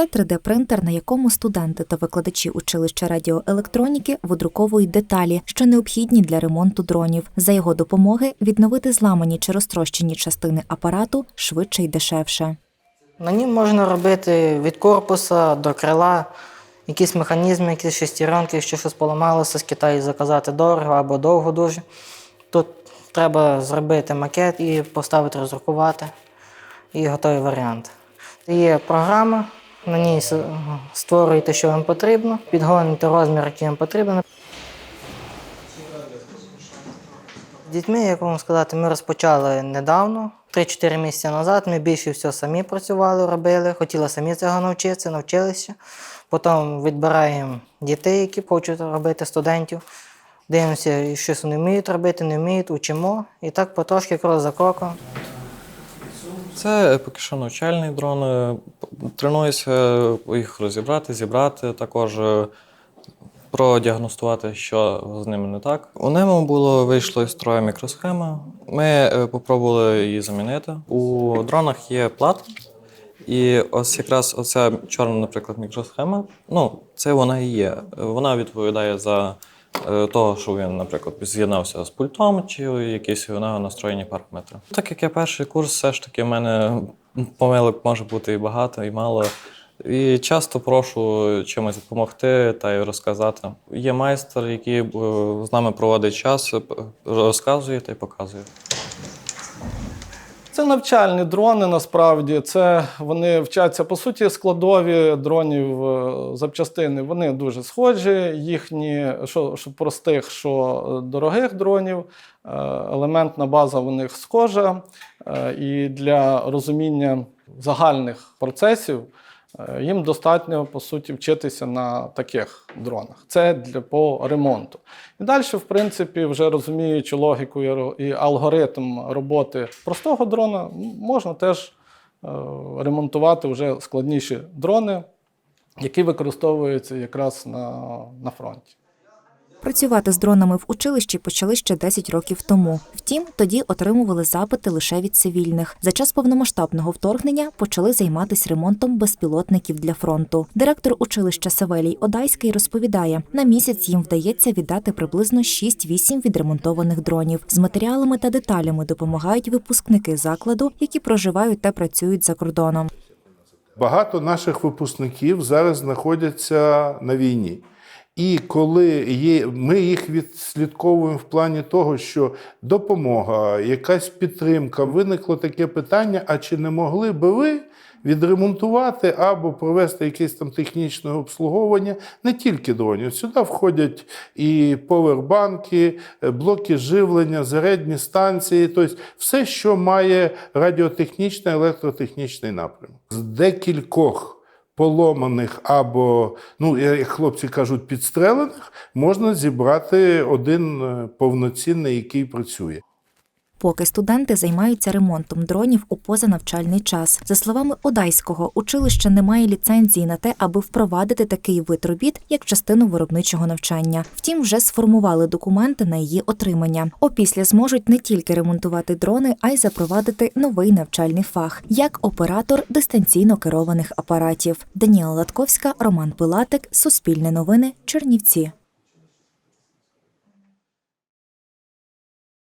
Це 3D-принтер, на якому студенти та викладачі училища радіоелектроніки видруковують деталі, що необхідні для ремонту дронів. За його допомоги відновити зламані чи розтрощені частини апарату швидше й дешевше. На ній можна робити від корпуса до крила якісь механізми, якісь шестеренки, якщо щось поламалося з Китаю заказати дорого або довго дуже. Тут треба зробити макет і поставити розрахувати, і готовий варіант. Є програма, на ній створюєте, що вам потрібно, підгоните розмір, який вам потрібен. З Дітьми, як вам сказати, ми розпочали недавно, 3-4 місяці назад. Ми більше все самі працювали, робили, хотіли самі цього навчитися, навчилися. Потім відбираємо дітей, які хочуть робити студентів. Дивимося, що вони вміють робити, не вміють, учимо. І так потрошки крок за кроком. Це поки що навчальний дрон. Е, Тренуюся їх розібрати, зібрати, також е, продіагностувати, що з ними не так. У ньому було вийшло із строя мікросхема. Ми е, попробували її замінити. У дронах є плата. І ось якраз оця чорна, наприклад, мікросхема, ну, це вона і є. Вона відповідає за е, того, що він, наприклад, з'єднався з пультом чи якісь у нього настроєні параметри. Так як я перший курс, все ж таки в мене помилок може бути і багато, і мало. І часто прошу чимось допомогти та й розказати. Є майстер, який е, з нами проводить час, розказує та й показує. Це навчальні дрони насправді. Це вони вчаться по суті складові дронів е, запчастини. Вони дуже схожі. Їхні що, що простих, що дорогих дронів. Е, Елементна база в них схожа. Е, І для розуміння загальних процесів їм достатньо по суті вчитися на таких дронах. Це для по ремонту. І далі, в принципі, вже розуміючи логіку і алгоритм роботи простого дрона, можна теж е, ремонтувати вже складніші дрони, які використовуються якраз на, на фронті. Працювати з дронами в училищі почали ще 10 років тому. Втім, тоді отримували запити лише від цивільних. За час повномасштабного вторгнення почали займатися ремонтом безпілотників для фронту. Директор училища Савелій Одайський розповідає: на місяць їм вдається віддати приблизно 6-8 відремонтованих дронів. З матеріалами та деталями допомагають випускники закладу, які проживають та працюють за кордоном. Багато наших випускників зараз знаходяться на війні. І коли є, ми їх відслідковуємо в плані того, що допомога, якась підтримка, виникло таке питання: а чи не могли би ви відремонтувати або провести якесь там технічне обслуговування не тільки дронів. Сюди входять і повербанки, е, блоки живлення, зарядні станції, тобто все, що має радіотехнічний, електротехнічний напрямок. З декількох поломаних або, ну, як хлопці кажуть, підстрелених, можна зібрати один е, повноцінний, який працює. Поки студенти займаються ремонтом дронів у позанавчальний час. За словами Одайського, училище не має ліцензії на те, аби впровадити такий вид робіт як частину виробничого навчання. Втім, вже сформували документи на її отримання. Опісля зможуть не тільки ремонтувати дрони, а й запровадити новий навчальний фах як оператор дистанційно керованих апаратів. Даніела Латковська, Роман Пилатик, Суспільне новини, Чернівці.